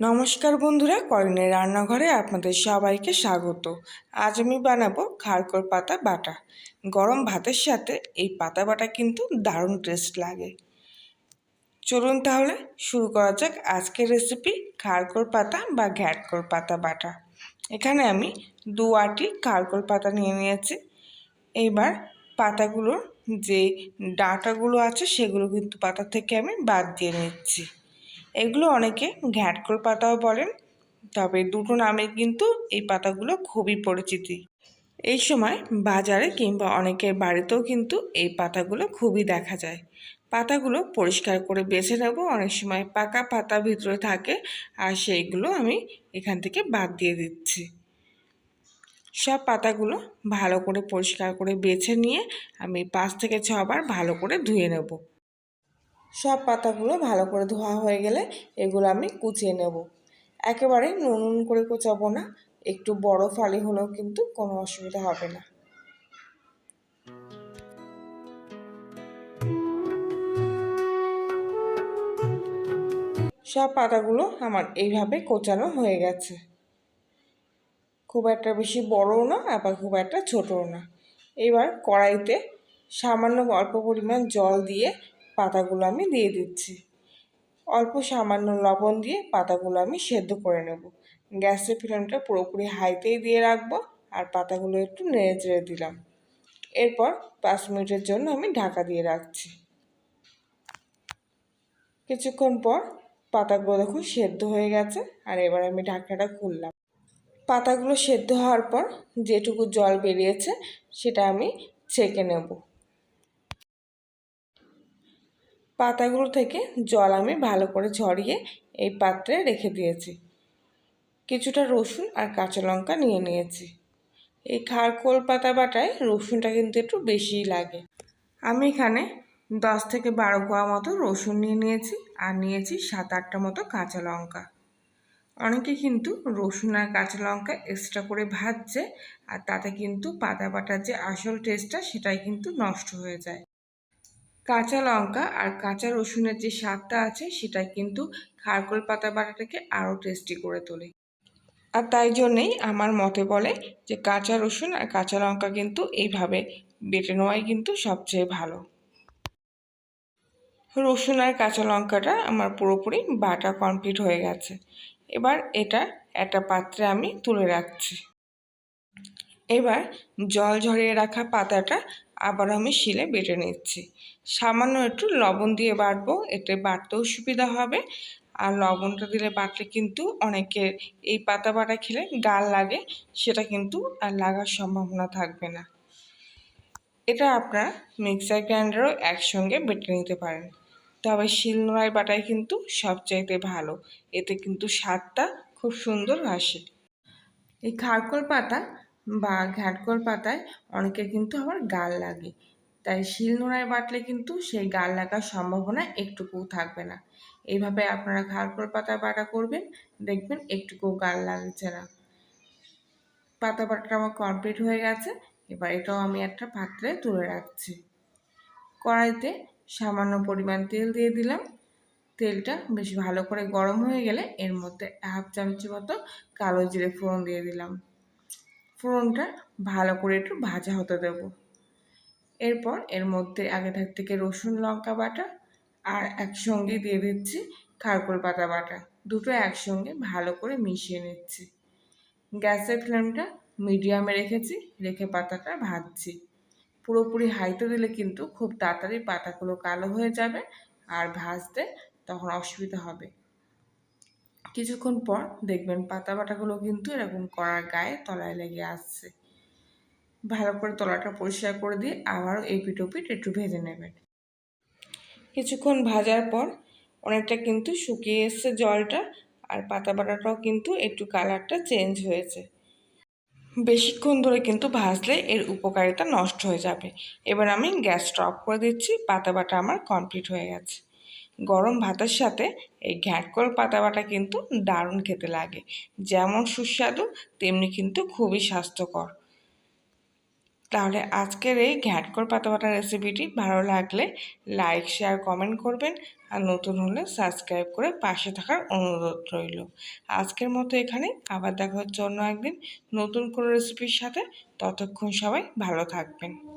নমস্কার বন্ধুরা, করিনের রান্নাঘরে আপনাদের সবাইকে স্বাগত। আজ আমি বানাবো খারকর পাতা বাটা। গরম ভাতের সাথে এই পাতা বাটা কিন্তু দারুণ টেস্ট লাগে। চলুন তাহলে শুরু করা যাক আজকের রেসিপি খারকর পাতা বা ঘ্যাটকর পাতা বাটা। এখানে আমি দু আটি খারকর পাতা নিয়ে নিয়েছি। এবার পাতাগুলোর যে ডাঁটাগুলো আছে সেগুলো কিন্তু পাতা থেকে আমি বাদ দিয়ে নিচ্ছি। এগুলো অনেকে ঘ্যাটকল পাতাও বলেন, তবে দুটো নামে কিন্তু এই পাতাগুলো খুবই পরিচিতি। এই সময় বাজারে কিংবা অনেকের বাড়িতেও কিন্তু এই পাতাগুলো খুবই দেখা যায়। পাতাগুলো পরিষ্কার করে বেছে নেব, অনেক সময় পাকা পাতা ভিতরে থাকে, আর সেইগুলো আমি এখান থেকে বাদ দিয়ে দিচ্ছি। সব পাতাগুলো ভালো করে পরিষ্কার করে বেছে নিয়ে আমি পাঁচ থেকে ছবার ভালো করে ধুয়ে নেব। সব পাতাগুলো ভালো করে ধোয়া হয়ে গেলে এগুলো আমি কুচিয়ে নেব। একেবারে নুন নুন করে কোচাবো না, একটু বড় ফালি হলেও কিন্তু কোনো অসুবিধা হবে না। সব পাতাগুলো আমার এইভাবে কোচানো হয়ে গেছে। খুব একটা বেশি বড়ও না, আবার খুব একটা ছোটও না। এবার কড়াইতে সামান্য অল্প পরিমাণ জল দিয়ে পাতাগুলো আমি দিয়ে দিচ্ছি। অল্প সামান্য লবণ দিয়ে পাতাগুলো আমি সেদ্ধ করে নেব। গ্যাসের ফ্লেমটা পুরোপুরি হাইতেই দিয়ে রাখব আর পাতাগুলো একটু নেড়ে চেড়ে দিলাম। এরপর পাঁচ মিনিটের জন্য আমি ঢাকা দিয়ে রাখছি। কিছুক্ষণ পর পাতাগুলো দেখুন সেদ্ধ হয়ে গেছে আর এবার আমি ঢাকনাটা খুললাম। পাতাগুলো সেদ্ধ হওয়ার পর যেটুকু জল বেরিয়েছে সেটা আমি ছেঁকে নেব। পাতাগুলো থেকে জল আমি ভালো করে ঝরিয়ে এই পাত্রে রেখে দিয়েছি। কিছুটা রসুন আর কাঁচা লঙ্কা নিয়ে নিয়েছি। এই খারকোল পাতা বাটায় রসুনটা কিন্তু একটু বেশিই লাগে। আমি এখানে দশ থেকে বারো কোয়া মতো রসুন নিয়ে নিয়েছি আর নিয়েছি সাত আটটা মতো কাঁচা লঙ্কা। অনেকে কিন্তু রসুন আর কাঁচা লঙ্কা এক্সট্রা করে ভাজছে আর তাতে কিন্তু পাতা বাটার যে আসল টেস্টটা সেটাই কিন্তু নষ্ট হয়ে যায়। কাঁচা লঙ্কা আর কাঁচা রসুনের যে স্বাদটা আছে সেটা কিন্তু খারকোল পাতা বাটাটাকে আরও টেস্টি করে তোলে। আর তাই জন্যেই আমার মতে বলে যে কাঁচা রসুন আর কাঁচা লঙ্কা কিন্তু এইভাবে বেটে নেওয়াই কিন্তু সবচেয়ে ভালো। রসুন আর কাঁচা লঙ্কাটা আমার পুরোপুরি বাটা কমপ্লিট হয়ে গেছে। এবার এটা একটা পাত্রে আমি তুলে রাখছি। এবার জল ঝরিয়ে রাখা পাতাটা আবার আমি শিলে বেটে নিচ্ছি। সামান্য একটু লবণ দিয়ে বাটবো, এতে বাটতেও সুবিধা হবে। আর লবণটা দিলে বাটলে কিন্তু অনেকের এই পাতা বাটা খেলে গাল লাগে, সেটা কিন্তু আর লাগার সম্ভাবনা থাকবে না। এটা আপনারা মিক্সার গ্রাইন্ডারও একসঙ্গে বেটে নিতে পারেন। তবে শিলনোড়ায় বাটাই কিন্তু সবচাইতে ভালো। এতে কিন্তু স্বাদটা খুব সুন্দর আসে। এই খারকোল পাতা বা ঘ্যাটকল পাতায় অনেকের কিন্তু আবার গাল লাগে। তাই শিল নোড়ায় বাটলে কিন্তু সেই গাল লাগার সম্ভাবনা একটুকুও থাকবে না। এইভাবে আপনারা ঘাড়কল পাতা বাটা করবেন, দেখবেন একটুকুও গাল লাগছে না। পাতা বাটা আমার কমপ্লিট হয়ে গেছে, এবার এটাও আমি একটা পাত্রে তুলে রাখছি। কড়াইতে সামান্য পরিমাণ তেল দিয়ে দিলাম। তেলটা বেশ ভালো করে গরম হয়ে গেলে এর মধ্যে হাফ চামচি মতো কালো জিরে ফোড়ন দিয়ে দিলাম। ফোড়নটা ভালো করে একটু ভাজা হতে দেব। এরপর এর মধ্যে আগে থাক থেকে রসুন, লঙ্কা বাটা আর একসঙ্গে দিয়ে দিচ্ছি খারকোল পাতা বাটা। দুটো একসঙ্গে ভালো করে মিশিয়ে নিচ্ছি। গ্যাসের ফ্লেমটা মিডিয়ামে রেখেছি, রেখে পাতাটা ভাজছি। পুরোপুরি হাইতে দিলে কিন্তু খুব তাড়াতাড়ি পাতাগুলো কালো হয়ে যাবে আর ভাজতে তখন অসুবিধা হবে। কিছুক্ষণ পর দেখবেন পাতা বাটাগুলো কিন্তু এরকম করার গায়ে তলায় লেগে আসছে। ভালো করে তলাটা পরিষ্কার করে দিয়ে আবারও এপিট ওপিট একটু ভেজে নেবেন। কিছুক্ষণ ভাজার পর অনেকটা কিন্তু শুকিয়ে এসছে জলটা আর পাতা বাটাটাও কিন্তু একটু কালারটা চেঞ্জ হয়েছে। বেশিক্ষণ ধরে কিন্তু ভাজলে এর উপকারিতা নষ্ট হয়ে যাবে। এবার আমি গ্যাস স্টপ করে দিচ্ছি পাতা বাটা আমার কমপ্লিট হয়ে গেছে। গরম ভাতের সাথে এই ঘ্যাটকল পাতা বাটা কিন্তু দারুণ খেতে লাগে। যেমন সুস্বাদু, তেমনি কিন্তু খুবই স্বাস্থ্যকর। তাহলে আজকের এই ঘ্যাটকল পাতা বাটা রেসিপিটি ভালো লাগলে লাইক শেয়ার কমেন্ট করবেন আর নতুন হলে সাবস্ক্রাইব করে পাশে থাকার অনুরোধ রইল। আজকের মতো এখানে আবার দেখা হচ্ছে অন্য একদিন নতুন কোনো রেসিপির সাথে। ততক্ষণ সবাই ভালো থাকবেন।